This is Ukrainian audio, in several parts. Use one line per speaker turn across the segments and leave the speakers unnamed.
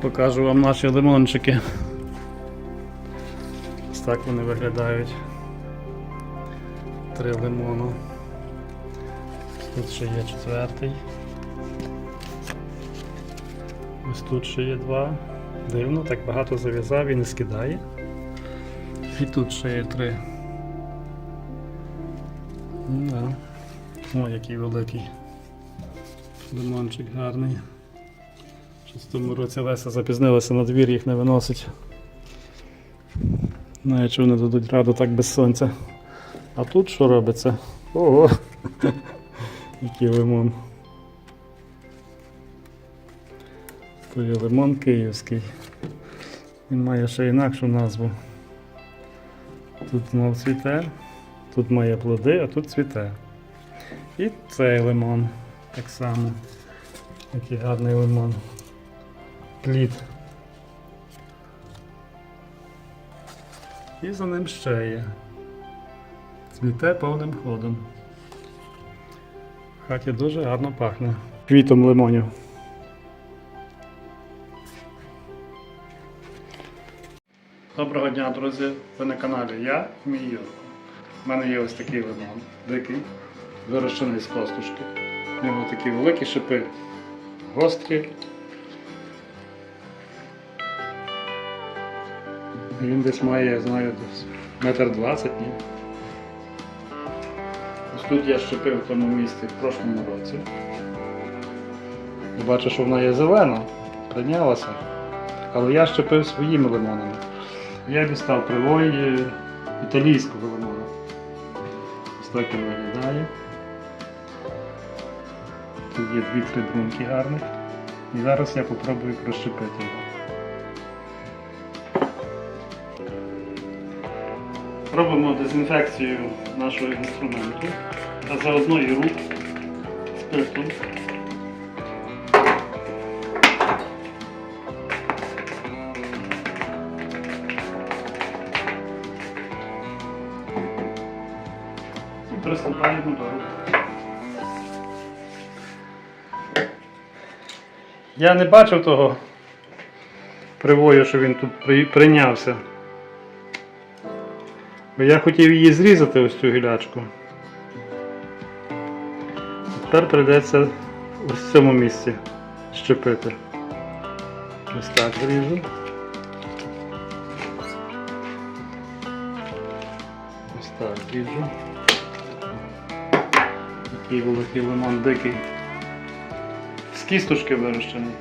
Покажу вам наші лимончики. Ось так вони виглядають. Три лимону. Тут ще є четвертий. Ось тут ще є два. Дивно, так багато зав'язав і не скидає. І тут ще є три. Ну, да. О, який великий. Лимончик гарний. Щось тому році Леся запізнилася на двір, їх не виносить. Навіть що вони дадуть раду так без сонця. А тут що робиться? Ого! Який лимон. То є лимон київський. Він має ще інакшу назву. Тут знов цвіте, тут має плоди, а тут цвіте. І цей лимон так само. Який гарний лимон. Плід. І за ним ще є. Цвіте повним ходом. В хаті дуже гарно пахне. Квітом лимонів. Доброго дня, друзі! Ви на каналі Я і мій Юрко. У мене є ось такий лимон, дикий, вирощений з косточки. В нього такі великі шипи, гострі. Він десь має, я знаю, десь метр двадцять, ні. Ось тут я щепив в тому місці в прошлому році. І бачу, що вона є зелена, прийнялася. Але я щепив своїми лимонами. Я дістав привої італійського лимону. Ось так він виглядає. Тут є дві-три бруньки гарних. І зараз я попробую прощепити його. Робимо дезінфекцію нашого інструменту, а заодно і рук спиртом. І приступаємо до рук. Я не бачив того привою, що він тут прийнявся. Я хотів її зрізати ось цю гілячку. Тепер прийдеться ось в цьому місці щепити. Ось так зріжу. Ось так зріжу. Такий великий лимон дикий. З кісточки вирощений.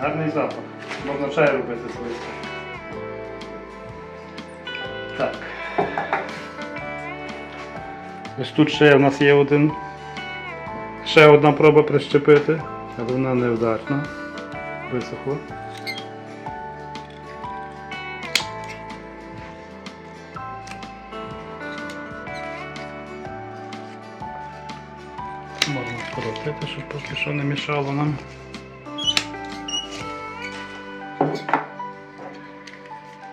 Гарний запах. Можна чай робити з. Так. Ось тут ще в нас є один. Ще одна проба прищепити, але вона невдачна. Висохла. Можна скоротити, щоб поки що не мішало нам.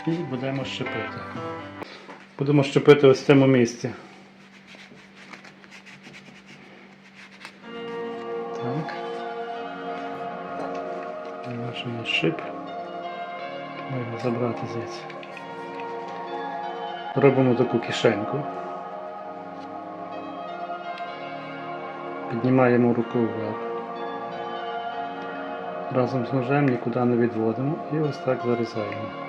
І будемо щепити. Будемо щепити ось в цьому місці. Так. Наш шип. Можна забрати звідси. Робимо таку кишеньку. Піднімаємо руку вверх. Разом з ножем нікуди не відводимо і ось так зарізаємо.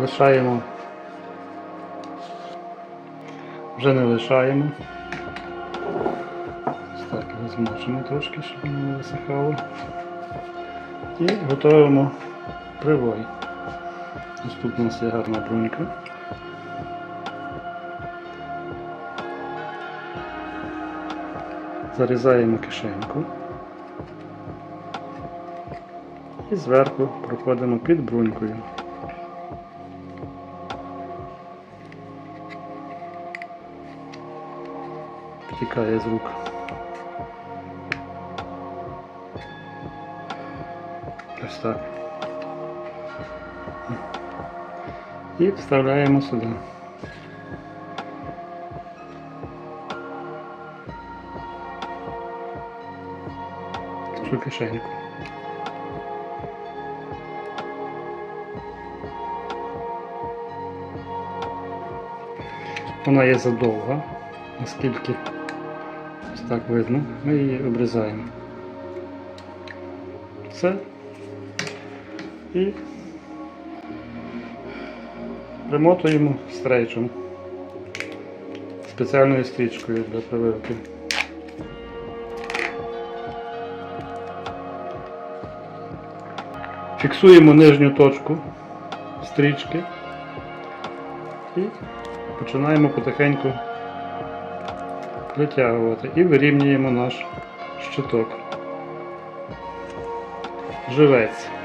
Лишаємо. Вже не лишаємо. Так його змочимо трошки, щоб не висихало. І готуємо привой. Ось у нас є гарна брунька. Зарізаємо кишеньку. І зверху проходимо під брунькою. тікає з рук. Ось так. І вставляємо сюди. Цю кишеньку. Вона є задовга, наскільки так видно, ми її обрізаємо. Все. І примотуємо стрейчем спеціальною стрічкою для прививки. Фіксуємо нижню точку стрічки і починаємо потихеньку притягувати і вирівнюємо наш щиток. Живець.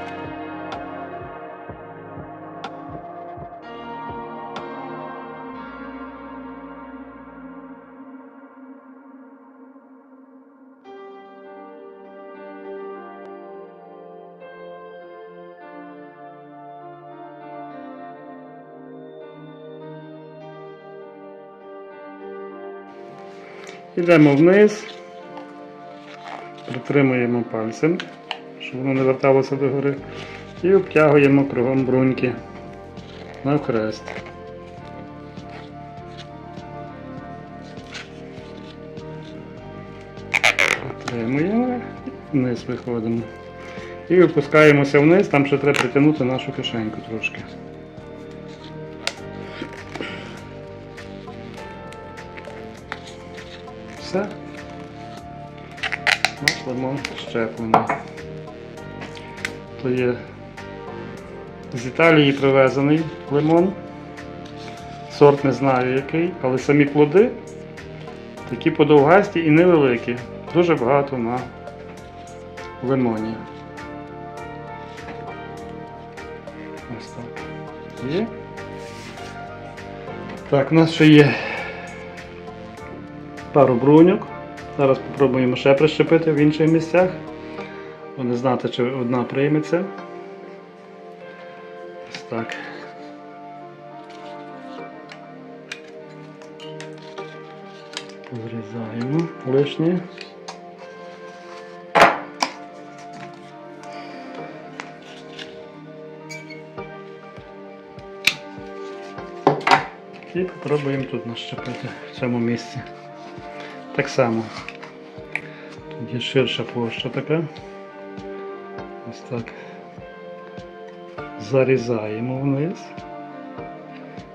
Йдемо вниз, притримуємо пальцем, щоб воно не верталося догори, і обтягуємо кругом бруньки навхрест. Притримуємо, і вниз виходимо. І опускаємося вниз, там ще треба притягнути нашу кишеньку трошки. Все. Наш лимон щеплений. То є з Італії привезений лимон. Сорт не знаю який, але самі плоди такі подовгасті і невеликі. Дуже багато на лимоні. Ось так. Є. Так, у нас ще є пару бруньок. Зараз спробуємо ще прищепити в інших місцях. Бо не знати, чи одна прийметься. Ось так. Позрізаємо лишнє. І попробуємо тут нащепити в цьому місці. Так само. Тут є ширша площа така. Ось так. Зарізаємо вниз,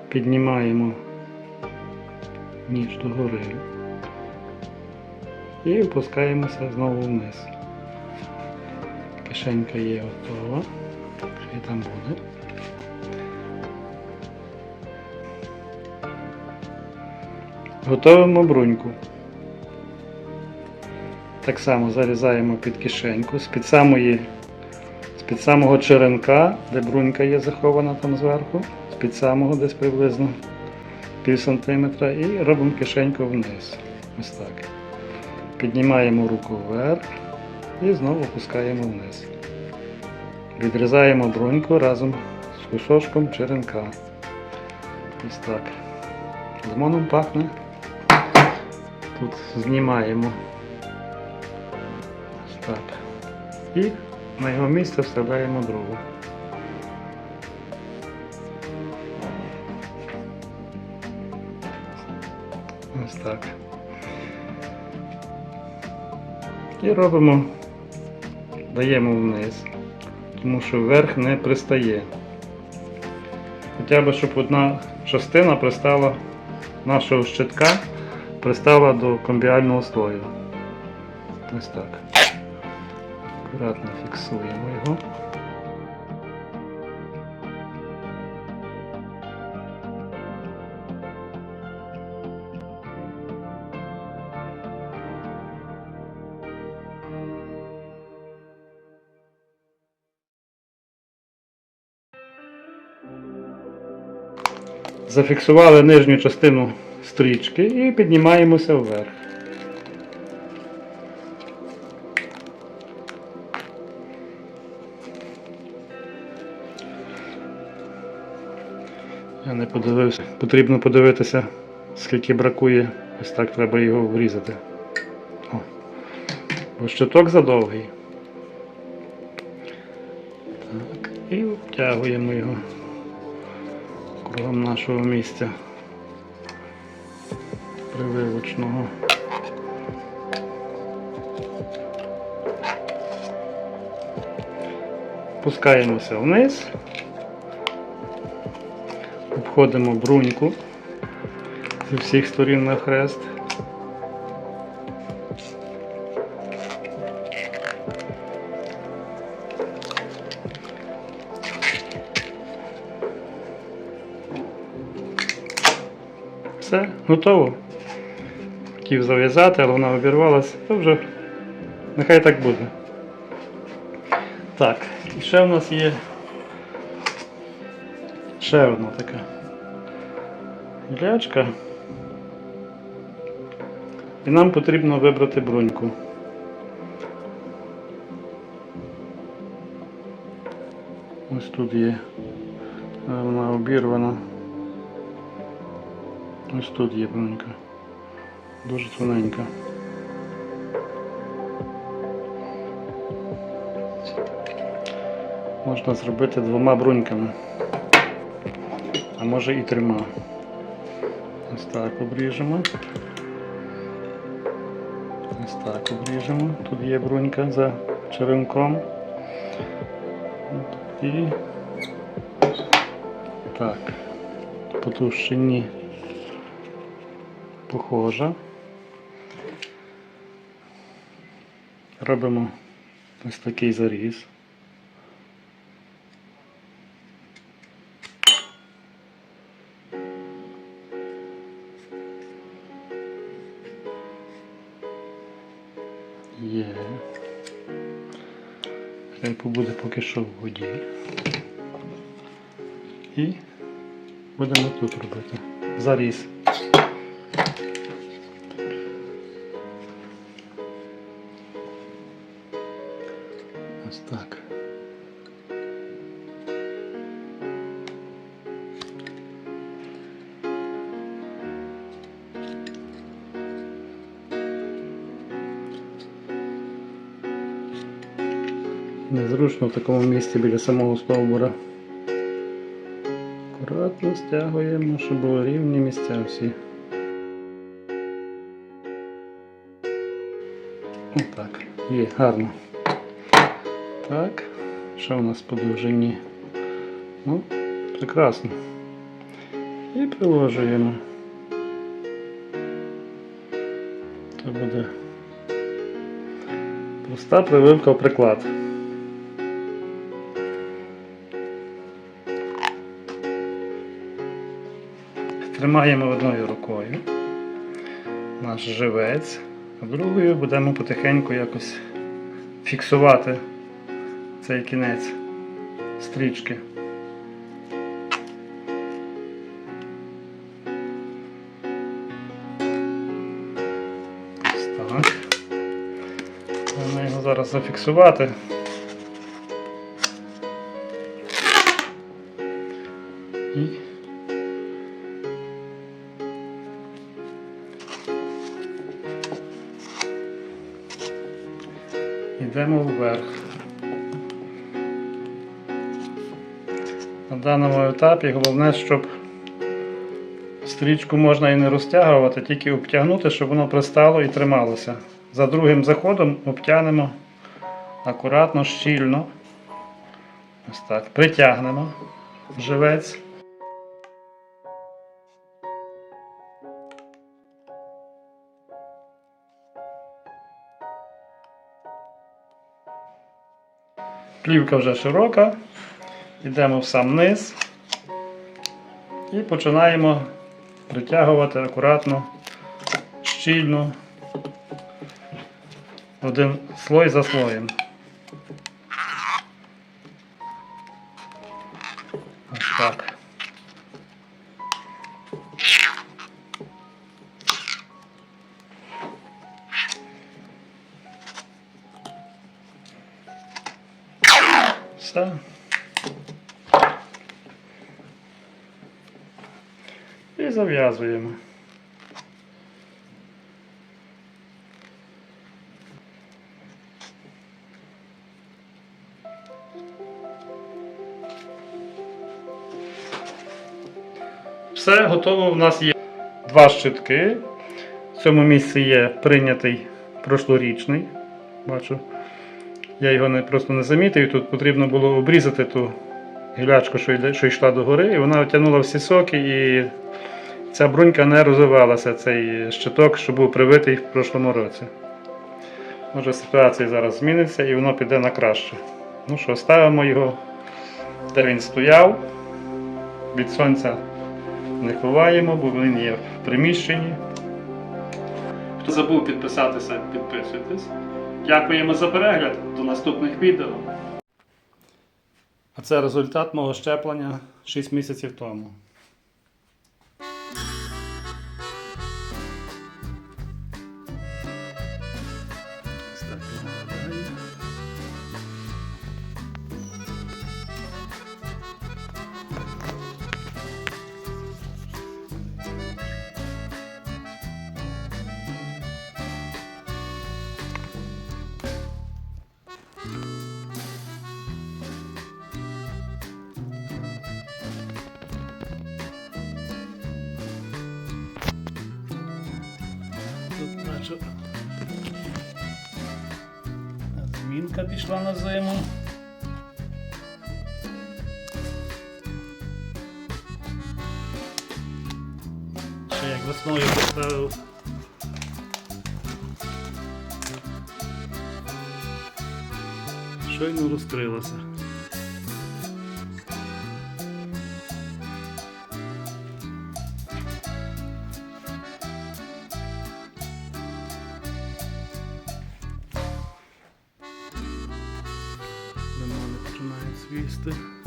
піднімаємо ніж догори і опускаємося знову вниз. Кишенька є готова. Хай там буде. Готовимо бруньку. Так само зарізаємо під кишеньку з-під самої, з-під самого черенка, де брунька є захована там зверху, з-під самого десь приблизно пів сантиметра і робимо кишеньку вниз. Ось так. Піднімаємо руку вверх і знову опускаємо вниз. Відрізаємо бруньку разом з кусочком черенка. Ось так. Лимоном пахне. Тут знімаємо так. І на його місце вставляємо другу. Ось так. І робимо, даємо вниз, тому що вверх не пристає. Хоча б, щоб одна частина пристала нашого щитка пристала до комбіального слою. Ось так. Акуратно фіксуємо його. Зафіксували нижню частину стрічки і піднімаємося вверх. Я не подивився. Потрібно подивитися, скільки бракує, ось так треба його врізати. О. Бо щиток задовгий. Так, І обтягуємо його кругом нашого місця прививочного. Пускаємося вниз обходимо бруньку зі всіх сторін на хрест. Все, готово. Хотів зав'язати, але вона обірвалася, то вже нехай так буде. Так, і ще в нас є ще одна така гілячка. І нам потрібно вибрати бруньку. Ось тут є. Вона обірвана. Ось тут є брунька. Дуже тоненька. Можна зробити двома бруньками. А може і трьома. Ось так обріжемо. Ось так обріжемо. Тут є брунька за черенком. І так, по товщині похожа. Робимо ось такий заріз. Є. Хай побуде поки що в воді. І будемо тут робити. Заріз. Незручно в такому місці біля самого стовбура. Акуратно стягуємо, щоб були рівні місця всі. Отак, є, гарно. Так, що у нас по довжині? Ну, прекрасно. І приложуємо. Це буде проста прививка в приклад. Тримаємо одною рукою наш живець, а другою будемо потихеньку якось фіксувати цей кінець стрічки. Ось так. Можна його зараз зафіксувати. І Йдемо вверх. На даному етапі головне, щоб стрічку можна і не розтягувати, тільки обтягнути, щоб воно пристало і трималося. За другим заходом обтягнемо акуратно, щільно. Ось так. Притягнемо живець. Плівка вже широка. Йдемо в сам низ і починаємо притягувати акуратно, щільно, один слой за слоєм. Все. І зав'язуємо. Все готово. У нас є два щитки. В цьому місці є прийнятий прошлорічний. Бачу. Я його не, просто не замітив. Тут потрібно було обрізати ту гілячку, що, йде, що йшла до гори, і вона отягнула всі соки, і ця брунька не розвивалася, цей щиток, що був привитий в прошлому році. Може ситуація зараз зміниться і воно піде на краще. Ну що, ставимо його, де він стояв. Від сонця не ховаємо, бо він є в приміщенні. Хто забув підписатися, підписуйтесь. Дякуємо за перегляд. До наступних відео. А це результат мого щеплення 6 місяців тому. Бачу. Змінка пішла на зиму. Ще як весною поставив. Щойно розкрилася. vista.